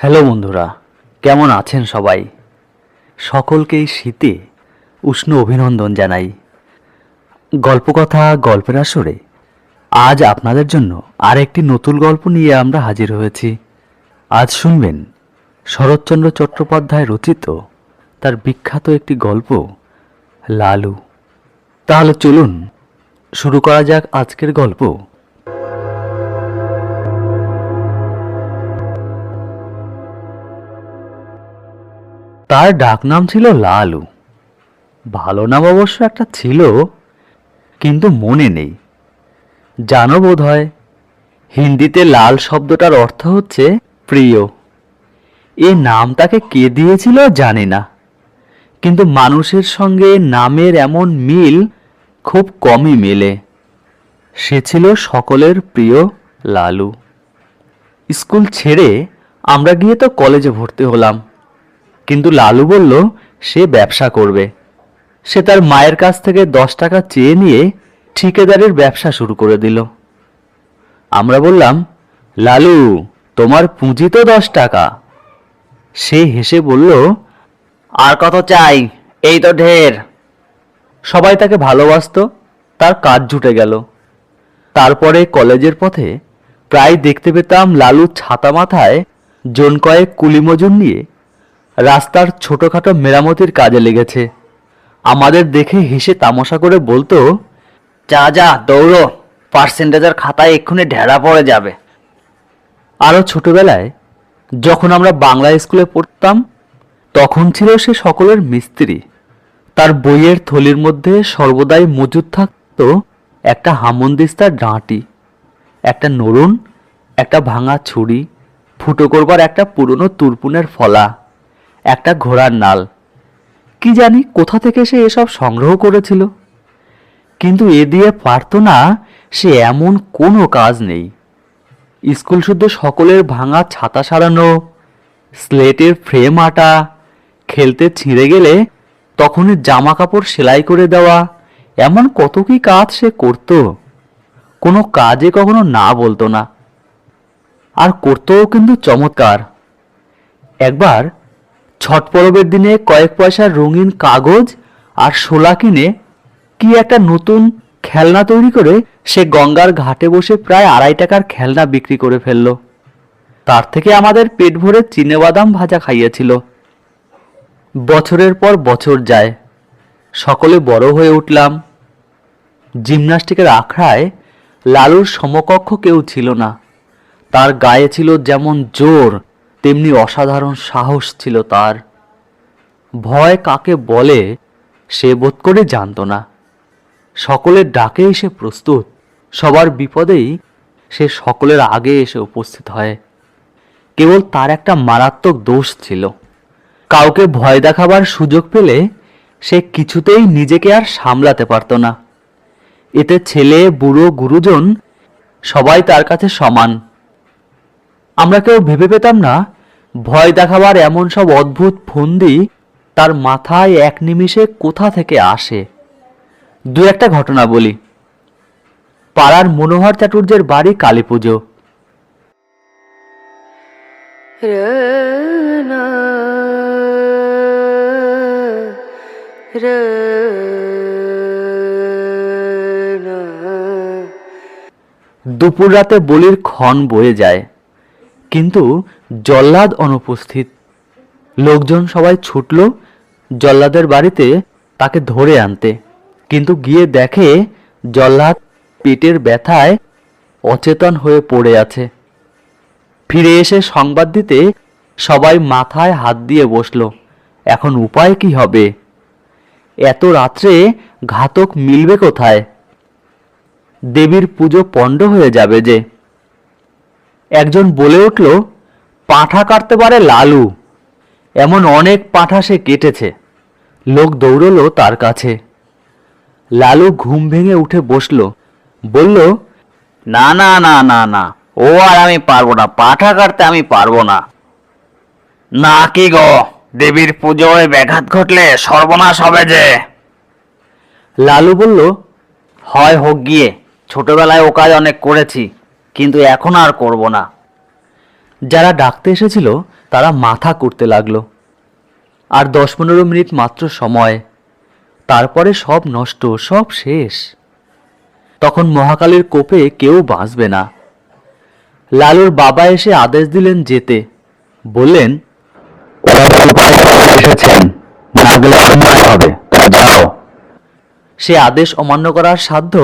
Hello বন্ধুরা, কেমন আছেন সবাই? সকলকেই শীতে উষ্ণ অভিনন্দন জানাই। গল্পকথা গল্পের আসরে আজ আপনাদের জন্য আর একটি নতুন গল্প নিয়ে আমরা হাজির হয়েছি। আজ শুনবেন শরৎচন্দ্র চট্টোপাধ্যায় রচিত তার বিখ্যাত একটি গল্প, লালু। তাহলে চলুন, শুরু করা যাক আজকের গল্প। তার ডাকনাম ছিল লালু। ভালো নাম অবশ্য একটা ছিল, কিন্তু মনে নেই। জানো বোধ হয় হিন্দিতে লাল শব্দটার অর্থ হচ্ছে প্রিয়। এ নাম তাকে কে দিয়েছিল জানি না। কিন্তু মানুষের সঙ্গে নামের এমন মিল খুব কমই মেলে। সে ছিল সকলের প্রিয় লালু। স্কুল ছেড়ে আমরা গিয়ে তো কলেজে ভর্তি হলাম। কিন্তু লালু বলল, সে ব্যবসা করবে। সে তার মায়ের কাছ থেকে দশ টাকা চেয়ে নিয়ে ঠিকাদারের ব্যবসা শুরু করে দিল। আমরা বললাম, লালু, তোমার পুঁজি তো দশ টাকা। সে হেসে বলল, আর কত চাই? এই তো ঢের। সবাই তাকে ভালোবাসতো, তার কাজ জুটে গেল। তারপরে কলেজের পথে প্রায় দেখতে পেতাম লালু ছাতা মাথায় জন কয়েক কুলি মজুর নিয়ে রাস্তার ছোটখাটো মেরামতির কাজে লেগেছে। আমাদের দেখে হেসে তামাশা করে বলতো, যা যা, দৌড়ো। পার্সেন্টেজের খাতায় এক্ষুনি ঢেড়া পড়ে যাবে। আরও ছোটবেলায় যখন আমরা বাংলা স্কুলে পড়তাম, তখন ছিল সে সকলের মিস্ত্রি। তার বইয়ের থলির মধ্যে সর্বদাই মজুদ থাকতো একটা হামন্দিস্তার ডাঁটি, একটা নরুন, একটা ভাঙা ছুরি, ফুটো করবার একটা পুরনো তুরপুনের ফলা। একটা ঘোড়ার নাল। কি জানি কোথা থেকে সে এসব সংগ্রহ করেছিল। কিন্তু এ দিয়ে পারতো না, সে এমন কোনো কাজ নেই। স্কুল শুদ্ধ সকলের ভাঙা ছাতা সারানো, স্লেটের ফ্রেম আটা, খেলতে ছিঁড়ে গেলে তখনই জামা কাপড় সেলাই করে দেওয়া, এমন কত কি কাজ সে করত। কোনো কাজে কখনো না বলতো না। আর করতেও কিন্তু চমৎকার। একবার ছট পরবের দিনে কয়েক পয়সার রঙিন কাগজ আর শোলা কিনে কি একটা নতুন খেলনা তৈরি করে সে গঙ্গার ঘাটে বসে প্রায় আড়াই টাকার খেলনা বিক্রি করে ফেলল। তার থেকে আমাদের পেট ভরে চিনেবাদাম ভাজা খাইয়েছিল। বছরের পর বছর যায়। সকলে বড় হয়ে উঠলাম। জিমনাস্টিকের আখড়ায় লালুর সমকক্ষ কেউ ছিল না। তার গায়ে ছিল যেমন জোর তেমনি অসাধারণ সাহস ছিল তার। ভয় কাকে বলে, সে বোধ করে জানতো না। সকলের ডাকেই সে প্রস্তুত, সবার বিপদেই সে সকলের আগে এসে উপস্থিত হয়। কেবল তার একটা মারাত্মক দোষ ছিল। কাউকে ভয় দেখাবার সুযোগ পেলে সে কিছুতেই নিজেকে আর সামলাতে পারত না। এতে ছেলে, বুড়ো, গুরুজন সবাই তার কাছে সমান। আমরা কেউ ভেবে পেতাম না ভয় দেখাবার এমন সব অদ্ভুত ফন্দি তার মাথায় এক নিমিষে কোথা থেকে আসে? দু একটা ঘটনা বলি। পাড়ার মনোহর চাটুর্যের বাড়ি কালী পুজো দুপুর রাতে বলির ক্ষণ বয়ে যায়। কিন্তু জল্লাদ অনুপস্থিত। লোকজন সবাই ছুটল জল্লাদের বাড়িতে তাকে ধরে আনতে। কিন্তু গিয়ে দেখে জল্লাদ পেটের ব্যথায় অচেতন হয়ে পড়ে আছে। ফিরে এসে সংবাদ দিতে সবাই মাথায় হাত দিয়ে বসল। এখন উপায় কি হবে? এত রাত্রে ঘাতক মিলবে কোথায়? দেবীর পুজো পণ্ড হয়ে যাবে যে। একজন বলে উঠল, পাঁঠা কাটতে পারে লালু। এমন অনেক পাঁঠা সে কেটেছে। লোক দৌড়লো তার কাছে। লালু ঘুম ভেঙে উঠে বসল, বলল, না না না না না, ও আর আমি পারব না, পাঁঠা কাটতে আমি পারব না। না কি গো, দেবীর পুজোয় ব্যাঘাত ঘটলে সর্বনাশ হবে যে। লালু বলল, হয় হোক গিয়ে, ছোটবেলায় ও কাজ অনেক করেছি কিন্তু এখন আর করব না। যারা ডাকতে এসেছিল তারা মাথা করতে লাগল। আর দশ পনেরো মিনিট মাত্র সময়। তারপরে সব নষ্ট সব শেষ। তখন মহাকালীর কোপে কেউ বাঁচবে না। লালুর বাবা এসে আদেশ দিলেন যেতে। বললেন এসেছেন না গেলে হবে। যাও। সে আদেশ অমান্য করার সাধ্য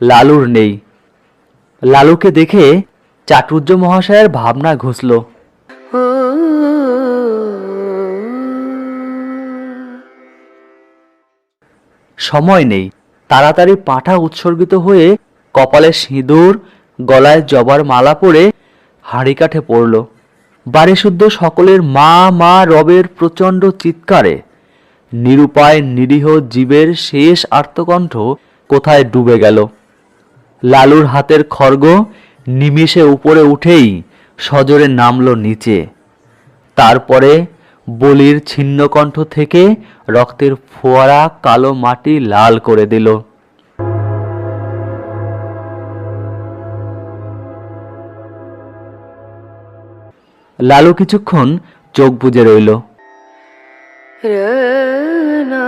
লালুর নেই। লালুকে দেখে চাটুর্য মহাশয়ের ভাবনা ঘুষল। সময় নেই। তাড়াতাড়ি পাঁঠা উৎসর্গিত হয়ে কপালে সিঁদুর, গলায় জবার মালা পরে হাঁড়ি কাঠে পড়ল। বাড়ি শুদ্ধ সকলের মা মা রবের প্রচণ্ড চিৎকারে। নিরুপায় নিরীহ জীবের শেষ আর্তকণ্ঠ কোথায় ডুবে গেল? লালুর হাতের খড়গ নিমিষে উপরে উঠেই সজোরে নামল নিচে। তারপরে বলির ছিন্নকণ্ঠ থেকে রক্তের ফোয়ারা কালো মাটি লাল করে দিল। লালু কিছুক্ষণ চোখ বুজে রইল। রনা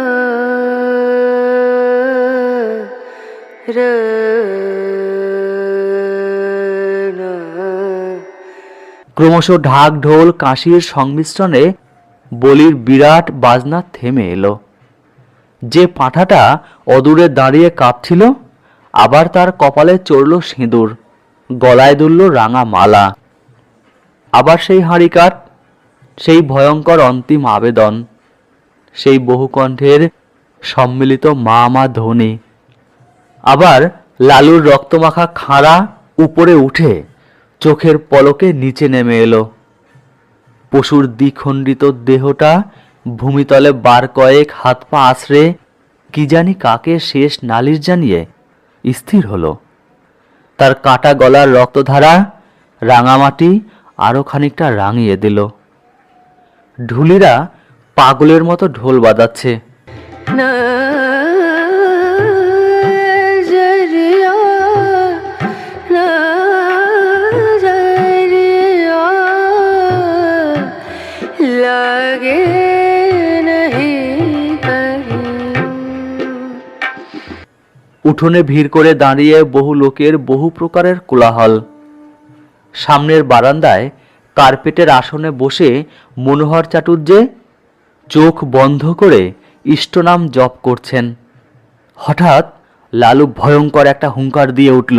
ক্রমশ ঢাক, ঢোল, কাশির সংমিশ্রণে বলির বিরাট বাজনা থেমে এলো। যে পাঁঠাটা অদূরে দাঁড়িয়ে কাঁপছিল, আবার তার কপালে চড়ল সিঁদুর, গলায় দুলল রাঙা মালা। আবার সেই হাঁড়িকাঠ সেই ভয়ঙ্কর অন্তিম আবেদন, সেই বহুকণ্ঠের সম্মিলিত মা মা ধ্বনি। আবার লালুর রক্তমাখা খাঁড়া উপরে উঠে চোখের পলকে নিচে নেমে এলো। পশুর দ্বিখণ্ডিত দেহটা ভূমিতলে বার কয়েক হাত পা আশ্রে কি জানি কাকে শেষ নালিশ জানিয়ে স্থির হলো। তার কাটা গলার রক্তধারা রাঙামাটি আরও খানিকটা রাঙিয়ে দিল। ঢুলিরা পাগলের মতো ঢোল বাজাচ্ছে। না উঠোনে ভিড় করে দাঁড়িয়ে বহু লোকের বহু প্রকারের কোলাহল। সামনের বারান্দায় কার্পেটের আসনে বসে মনোহর চাটুর্যে চোখ বন্ধ করে ইষ্টনাম জপ করছেন। হঠাৎ লালু ভয়ঙ্কর একটা হুঙ্কার দিয়ে উঠল।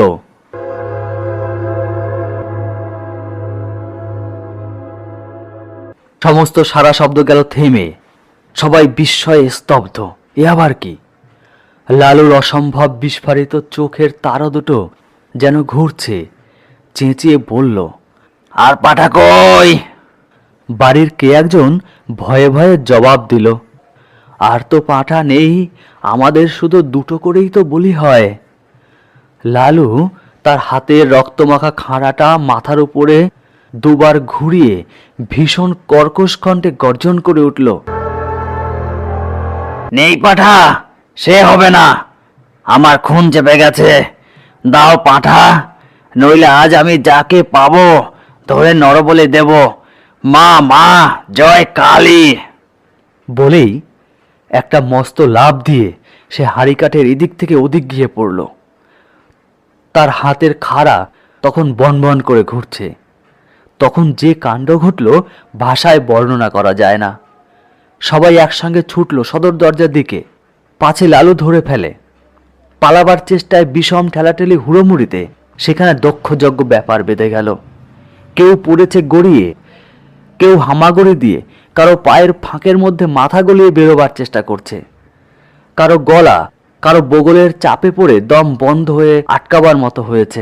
সমস্ত সারা শব্দ গেল থেমে। সবাই বিস্ময়ে স্তব্ধ। এ আবার কি? লালুর অসম্ভব বিস্ফারিত চোখের তারা দুটো যেন ঘুরছে, চেঁচিয়ে বলল, আর পাঠা কই? বাড়ির কে একজন ভয়ে ভয়ে জবাব দিল, আর তো পাঠা নেই, আমাদের শুধু দুটো করেই তো বলি হয়। লালু তার হাতের রক্তমাখা খাঁড়াটা মাথার উপরে দুবার ঘুরিয়ে ভীষণ কর্কশ কণ্ঠে গর্জন করে উঠল, নেই পাঠা সে হবে না। আমার খুন চেপে গেছে। দাও পাঠা, নইলে আজ আমি যাকে পাবো, ধরে নরবলে দেব। মা মা, জয় কালী। বলেই একটা মস্ত লাভ দিয়ে সে হাড়ি কাঠের এদিক থেকে ওদিক গিয়ে পড়ল। তার হাতের খাড়া তখন বনবন করে ঘুরছে। তখন যে কাণ্ড ঘটল ভাষায় বর্ণনা করা যায় না। সবাই একসঙ্গে ছুটল সদর দরজার দিকে। পাছে লালু ধরে ফেলে। পালাবার চেষ্টায় বিষম ঠেলাঠেলি হুড়োমুড়িতে সেখানে দক্ষযজ্ঞ ব্যাপার বেঁধে গেল। কেউ পড়েছে গড়িয়ে, কেউ হামাগুড়ি দিয়ে, কারও পায়ের ফাঁকের মধ্যে মাথা গলিয়ে বেরোবার চেষ্টা করছে। কারও গলা, কারও বগলের চাপে পড়ে দম বন্ধ হয়ে আটকাবার মতো হয়েছে।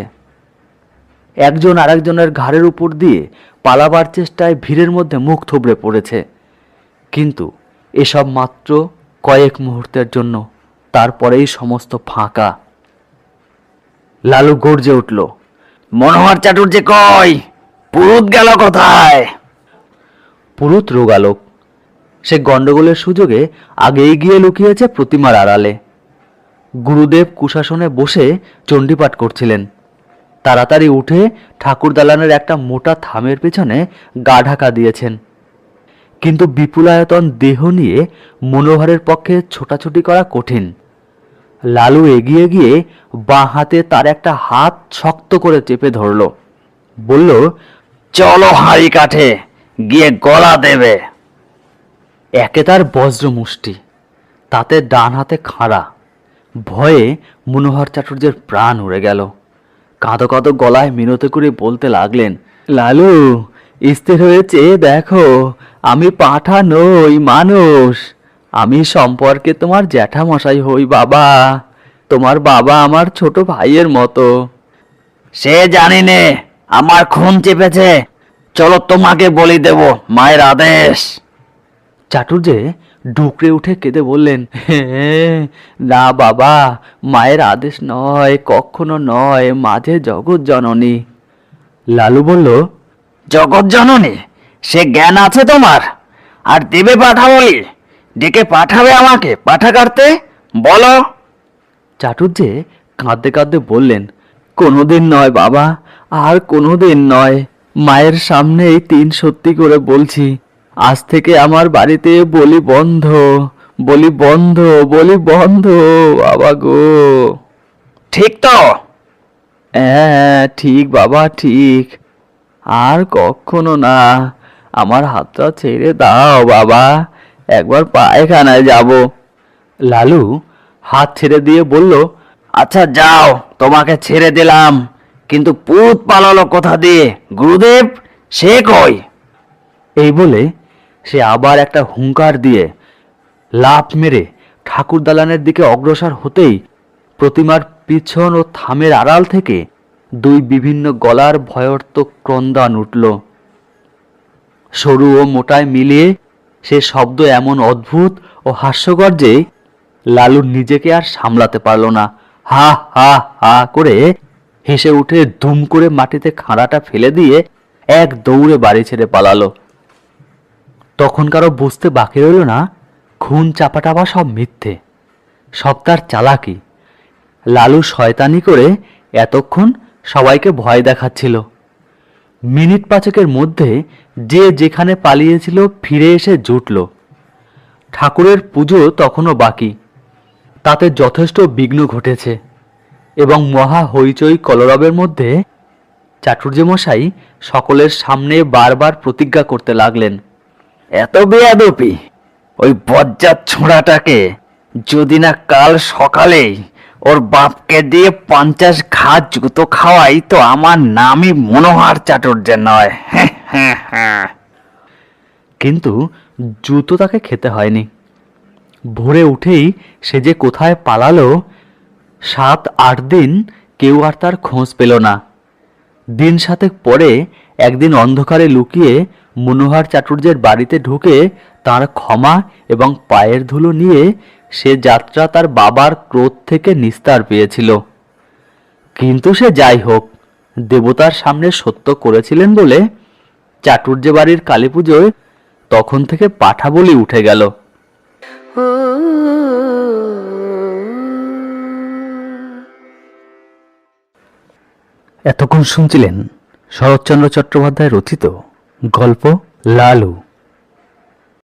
একজন আরেকজনের ঘাড়ের উপর দিয়ে পালাবার চেষ্টায় ভিড়ের মধ্যে মুখ থুবড়ে পড়েছে। কিন্তু এসব মাত্র কয়েক মুহূর্তের জন্য, তারপরেই সমস্ত ফাঁকা। লালু গর্জে উঠল, মনোহর চাটুর্যে কয় পুরুত গেল কোথায়? পুরুত রোগালোক, সে গন্ডগোলের সুযোগে আগেই গিয়ে লুকিয়েছে প্রতিমার আড়ালে। গুরুদেব কুশাসনে বসে চণ্ডীপাঠ করছিলেন। তাড়াতাড়ি উঠে ঠাকুর দালানের একটা মোটা থামের পেছনে গা ঢাকা দিয়েছেন। কিন্তু বিপুলায়তন দেহ নিয়ে মনোহরের পক্ষে ছোটাছুটি করা কঠিন। লালু এগিয়ে গিয়ে বাঁ হাতে তার একটা হাত শক্ত করে চেপে ধরল। বলল, চলো হাঁড়ি কাঠে, গিয়ে গলা দেবে। একে তার বজ্র মুষ্টি, তাতে ডান হাতে খাঁড়া। ভয়ে মনোহর চাটুর্যের প্রাণ উড়ে গেল। কাঁদো কাঁদো গলায় মিনতে করে বলতে লাগলেন, লালু স্থির হয়েছে দেখো আমি পাঠা নই মানুষ। আমি সম্পর্কে তোমার জ্যাঠামশাই হই বাবা। তোমার বাবা আমার ছোট ভাইয়ের মতো। সে জানি নে আমার খুন চেপেছে। চলো তোমাকে বলি দেব মায়ের আদেশ। চাটুর্যে ডুকরে উঠে কেঁদে বললেন "হ্যাঁ, না বাবা মায়ের আদেশ নয় কখনো নয় মাঝে জগৎ জননী। লালু বলল জগৎ জননী সে জ্ঞান আছে তোমার। আর দেবে পাঠা বলি ডেকে পাঠাবে আমাকে। পাঠা কাটতে বলো। চাটুর্যে কাঁদতে কাঁদতে বললেন কোনোদিন নয় বাবা আর কোনোদিন নয়। মায়ের সামনে এই তিন সত্যি করে বলছি আজ থেকে আমার বাড়িতে বলি বন্ধ বলি বন্ধ বলি বন্ধ বাবা গো। ঠিক তো। হ্যাঁ ঠিক বাবা ঠিক। আর কখনো না। আমার হাতটা ছেড়ে দাও, বাবা। একবার পায়খানায় যাব। লালু হাত ছেড়ে দিয়ে বলল আচ্ছা যাও, তোমাকে ছেড়ে দিলাম। কিন্তু পুত পালালো কোথা দিয়ে? গুরুদেব, সে কই? এই বলে সে আবার একটা হুঙ্কার দিয়ে লাফ মেরে ঠাকুর দালানের দিকে অগ্রসর হতেই প্রতিমার পিছন ও থামের আড়াল থেকে দুই বিভিন্ন গলার ভয়র্থক ক্রন্দন উঠল। সরু ও মোটায় মিলিয়ে সে শব্দ এমন অদ্ভুত ও হাস্যকর যে লালু নিজেকে আর সামলাতে পারল না। হা হা হা করে হেসে উঠে দুম করে মাটিতে খাঁড়াটা ফেলে দিয়ে এক দৌড়ে বাড়ি ছেড়ে পালালো। তখন কারও বুঝতে বাকি রইল না, খুন, চাপাটাপা সব মিথ্যে। সব তার চালাকি। লালু শয়তানি করে এতক্ষণ সবাইকে ভয় দেখাচ্ছিল। মিনিট পাঁচেকের মধ্যে যে যেখানে পালিয়েছিল ফিরে এসে জুটল। ঠাকুরের পুজো তখনও বাকি। তাতে যথেষ্ট বিঘ্ন ঘটেছে এবং মহা হইচই কলরবের মধ্যে চাটুর্য মশাই সকলের সামনে বারবার প্রতিজ্ঞা করতে লাগলেন। এত বেয়াদপি! ওই বজ্জার ছোঁড়াটাকে যদি না কাল সকালেই ওর বাপকে দিয়ে পঞ্চাশ ঘা জুতো খাওয়াই তো আমার নামই মনোহার চাটুর্য নয়। কিন্তু জুতো তাকে খেতে হয়নি। ভোরে উঠেই সে যে কোথায় পালালো, সাত, আট দিন কেউ আর তার খোঁজ পেল না। দিন সাতেক পরে একদিন অন্ধকারে লুকিয়ে মনোহর চাটুর্যের বাড়িতে ঢুকে তার ক্ষমা এবং পায়ের ধুলো নিয়ে সে যাত্রা তার বাবার ক্রোধ থেকে নিস্তার পেয়েছিল। কিন্তু সে যাই হোক, দেবতার সামনে সত্য করেছিলেন বলে চাটুর্য বাড়ির কালী পুজোয় তখন থেকে পাঠা বলি উঠে গেল। এতক্ষণ শুনছিলেন শরৎচন্দ্র চট্টোপাধ্যায় রচিত গল্প লালু।